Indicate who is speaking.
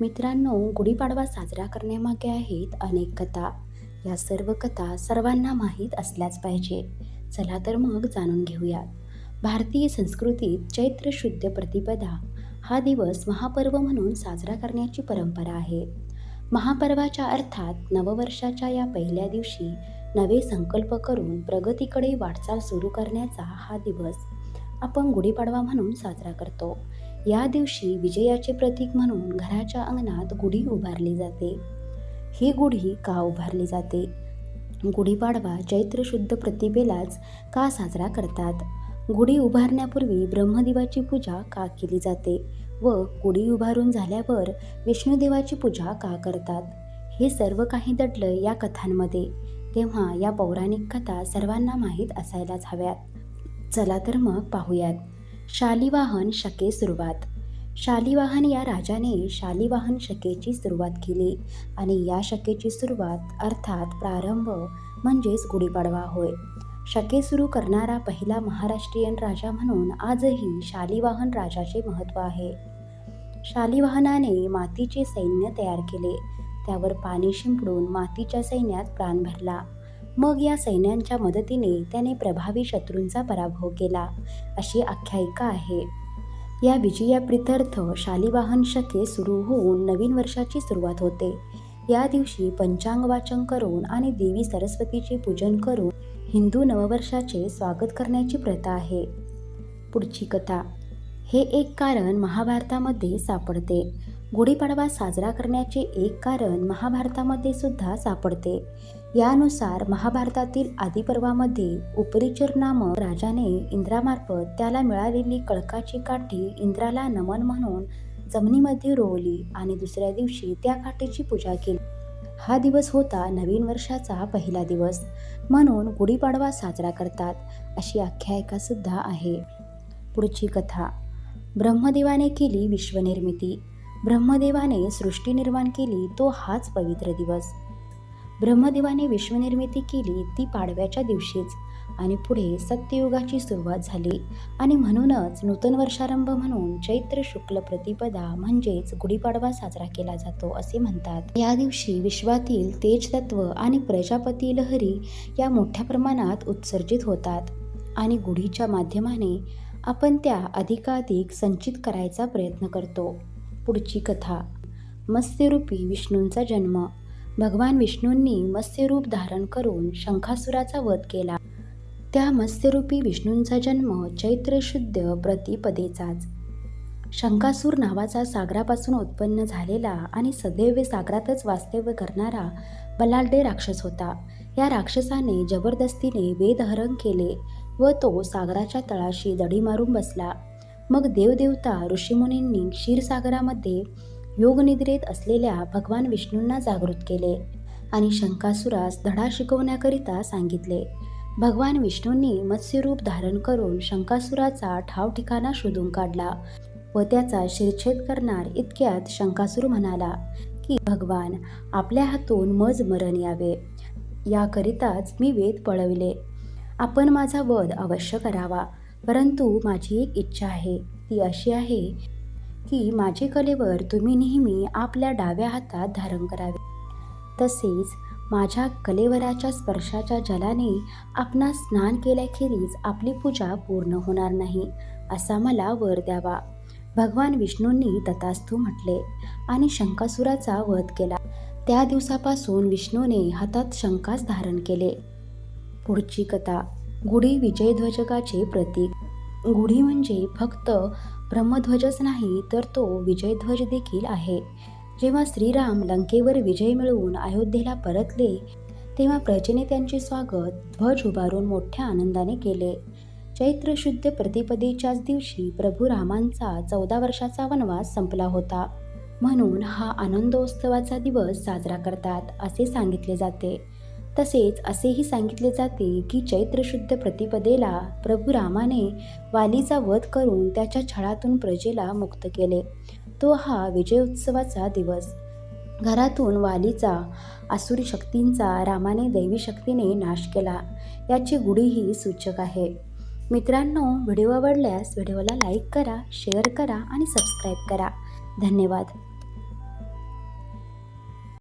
Speaker 1: मित्रांनो गुढीपाडवा साजरा करण्यामागे आहेत अनेक कथा. या सर्व कथा सर्वांना माहीत असल्याच पाहिजे. चला तर मग जाणून घेऊया भारतीय संस्कृतीत चैत्र शुद्ध प्रतिपदा हा दिवस महापर्व म्हणून साजरा करण्याची परंपरा आहे. महापर्वाच्या अर्थात नववर्षाच्या या पहिल्या दिवशी नवे संकल्प करून प्रगतीकडे वाटचाल सुरू करण्याचा हा दिवस आपण गुढीपाडवा म्हणून साजरा करतो. या दिवशी विजयाचे प्रतीक म्हणून घराच्या अंगणात गुढी उभारली जाते. ही गुढी का उभारली जाते? गुढीपाडवा चैत्र शुद्ध प्रतिभेलाच का साजरा करतात? गुढी उभारण्यापूर्वी ब्रह्मदेवाची पूजा का केली जाते व गुढी उभारून झाल्यावर विष्णुदेवाची पूजा का करतात? हे सर्व काही दडलं या कथांमध्ये. तेव्हा या पौराणिक कथा सर्वांना माहीत असायलाच हव्यात. चला तर मग पाहूयात. शालिवाहन शके सुरुवात. शालिवाहन या राजाने शालिवाहन शकेची सुरुवात केली आणि या शकेची सुरुवात अर्थात प्रारंभ म्हणजेच गुढीपाडवा होय. शके सुरू करणारा पहिला महाराष्ट्रीयन राजा म्हणून आजही शालिवाहन राजाचे महत्त्व आहे. शालिवाहनाने मातीचे सैन्य तयार केले. त्यावर पाणी शिंपडून मातीच्या सैन्यात प्राण भरला. मग या सैन्यांच्या मदतीने त्याने प्रभावी शत्रूंचा पराभव केला. अशी आख्यायिका आहे. या विजयाप्रित्यर्थ शालिवाहन शके सुरू होऊन नवीन वर्षाची सुरुवात होते. या दिवशी पंचांग वाचन करून आणि देवी सरस्वतीचे पूजन करून हिंदू नववर्षाचे स्वागत करण्याची प्रथा आहे. पुढची कथा. हे एक कारण महाभारतामध्ये सापडते. गुढीपाडवा साजरा करण्याचे एक कारण महाभारतामध्ये सुद्धा सापडते. यानुसार महाभारतातील आदिपर्वामध्ये उपरिचर नामक राजाने इंद्रामार्फत त्याला मिळालेली कळकाची काठी इंद्राला नमन म्हणून जमिनीमध्ये रोवली आणि दुसऱ्या दिवशी त्या काठीची पूजा केली. हा दिवस होता नवीन वर्षाचा पहिला दिवस. म्हणून गुढीपाडवा साजरा करतात अशी आख्यायिका सुद्धा आहे. पुढची कथा. ब्रह्मदेवाने केली विश्वनिर्मिती. ब्रह्मदेवाने सृष्टी निर्माण केली तो हाच पवित्र दिवस. ब्रह्मदेवाने विश्वनिर्मिती केली ती पाडव्याच्या दिवशीच. आणि पुढे सत्ययुगाची सुरुवात झाली. आणि म्हणूनच नूतन वर्षारंभ म्हणून चैत्र शुक्ल प्रतिपदा म्हणजेच गुढीपाडवा साजरा केला जातो असे म्हणतात. या दिवशी विश्वातील तेज तत्व आणि प्रजापती लहरी या मोठ्या प्रमाणात उत्सर्जित होतात. आणि गुढीच्या माध्यमाने आपण त्या अधिकाधिक संचित करायचा प्रयत्न करतो. पुढची कथा. मत्स्यरूपी विष्णूंचा जन्म. भगवान विष्णूंनी मत्स्यरूप धारण करून शंखासुराचा वध केला. त्या मत्स्यरूपी विष्णूंचा जन्म चैत्र शुद्ध प्रतिपदेचाच. शंकासूर नावाचा सागरापासून उत्पन्न झालेला आणि सदैव सागरातच वास्तव्य करणारा बलाढ्य राक्षस होता. या राक्षसाने जबरदस्तीने वेदहरण केले व तो सागराच्या तळाशी दडी मारून बसला. मग देवदेवता ऋषीमुनींनी क्षीरसागरामध्ये योगनिद्रेत असलेल्या भगवान विष्णूंना जागृत केले आणि शंकासुरास धडा शिकवण्याकरिता सांगितले. भगवान विष्णूंनी मत्स्यरूप धारण करून शंकासुराचा ठाव ठिकाणा शोधून काढला व त्याचा शिरछेद करणार इतक्यात शंकासूर म्हणाला की भगवान आपल्या हातून मज मरण यावे. याकरिताच मी वेद पळविले. आपण माझा वध अवश्य करावा. परंतु माझी एक इच्छा आहे ती अशी आहे की माझे कलेवर तुम्ही नेहमी आपल्या डाव्या हातात धारण करावे. तसेच माझ्या कलेवराच्या स्पर्शाच्या जलाने आपणा स्नान केल्याखेरीज आपली पूजा पूर्ण होणार नाही असा मला वर द्यावा. भगवान विष्णूंनी तथास्तू म्हटले आणि शंकासुराचा वध केला. त्या दिवसापासून विष्णूने हातात शंकास धारण केले. पुढची कथा. गुढी विजयध्वजकाचे प्रतीक. गुढी म्हणजे फक्त ब्रह्मध्वजच नाही तर तो विजयध्वज देखील आहे. जेव्हा श्रीराम लंकेवर विजय मिळवून अयोध्येला परतले तेव्हा प्रजेने त्यांचे स्वागत ध्वज उभारून मोठ्या आनंदाने केले. चैत्र शुद्ध प्रतिपदेच्याच दिवशी प्रभू रामांचा चौदा वर्षाचा वनवास संपला होता. म्हणून हा आनंदोत्सवाचा दिवस साजरा करतात असे सांगितले जाते. तसेच असेही सांगितले जाते की चैत्र शुद्ध प्रतिपदेला प्रभू रामाने वालीचा वध करून त्याच्या छळातून प्रजेला मुक्त केले. तो हा विजयोत्सवाचा दिवस. घरातून वालीचा आसुरी शक्तींचा रामाने दैवी शक्तीने नाश केला. याची गुढीही सूचक आहे. मित्रांनो व्हिडिओ आवडल्यास व्हिडिओला लाईक करा शेअर करा आणि सबस्क्राईब करा. धन्यवाद.